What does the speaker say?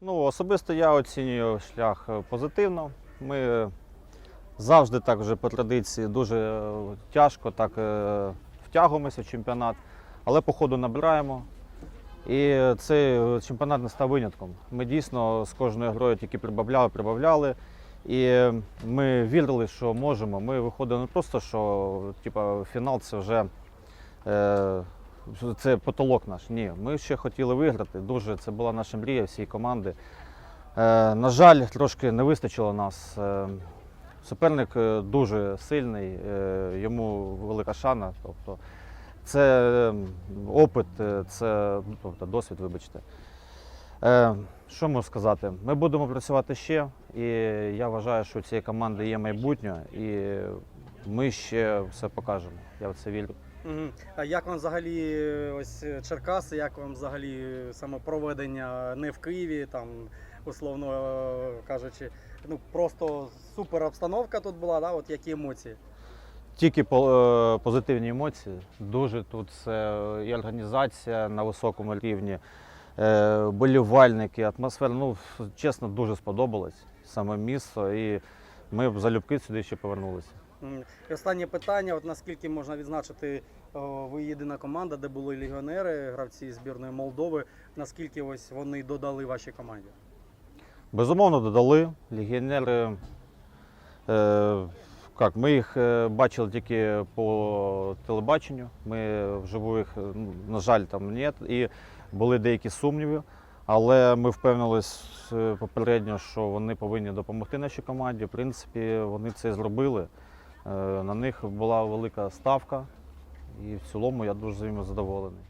Ну, особисто я оцінюю шлях е, позитивно. Ми завжди так вже по традиції дуже е, тяжко так е, втягуємося в чемпіонат, але по ходу набираємо. І цей чемпіонат не став винятком. Ми дійсно з кожною грою тільки прибавляли, прибавляли. І ми вірили, що можемо. Ми виходили не просто, що типу, фінал це вже е, це потолок наш. Ні, ми ще хотіли виграти. Дуже це була наша мрія всієї команди. Е, на жаль, трошки не вистачило нас. Е, суперник е, дуже сильний, е, йому велика шана. Тобто, це е, опит, е, це ну, тобто, досвід, вибачте. Е, що можу сказати? Ми будемо працювати ще, і я вважаю, що у цієї команди є майбутнє, і ми ще все покажемо. Я в це вірю. А як вам взагалі е, ось е, Черкаси, як вам взагалі е, саме проведення не в Києві, там, условно е, кажучи, ну просто супер обстановка тут була, да? От які емоції? Тільки позитивні емоції. Дуже тут все і організація на високому рівні, болівальники, атмосфера. Ну, чесно, дуже сподобалось саме місто. І ми б залюбки сюди ще повернулися. І останнє питання: от наскільки можна відзначити, о, ви єдина команда, де були легіонери, гравці збірної Молдови. Наскільки ось вони додали вашій команді? Безумовно, додали легіонери. Е, як, ми їх е, бачили тільки по телебаченню. Ми вживу їх, на жаль, там ні. І були деякі сумніви. Але ми впевнились е, попередньо, що вони повинні допомогти нашій команді. В принципі, вони це зробили. Е, На них була велика ставка, і в цілому я дуже задоволений.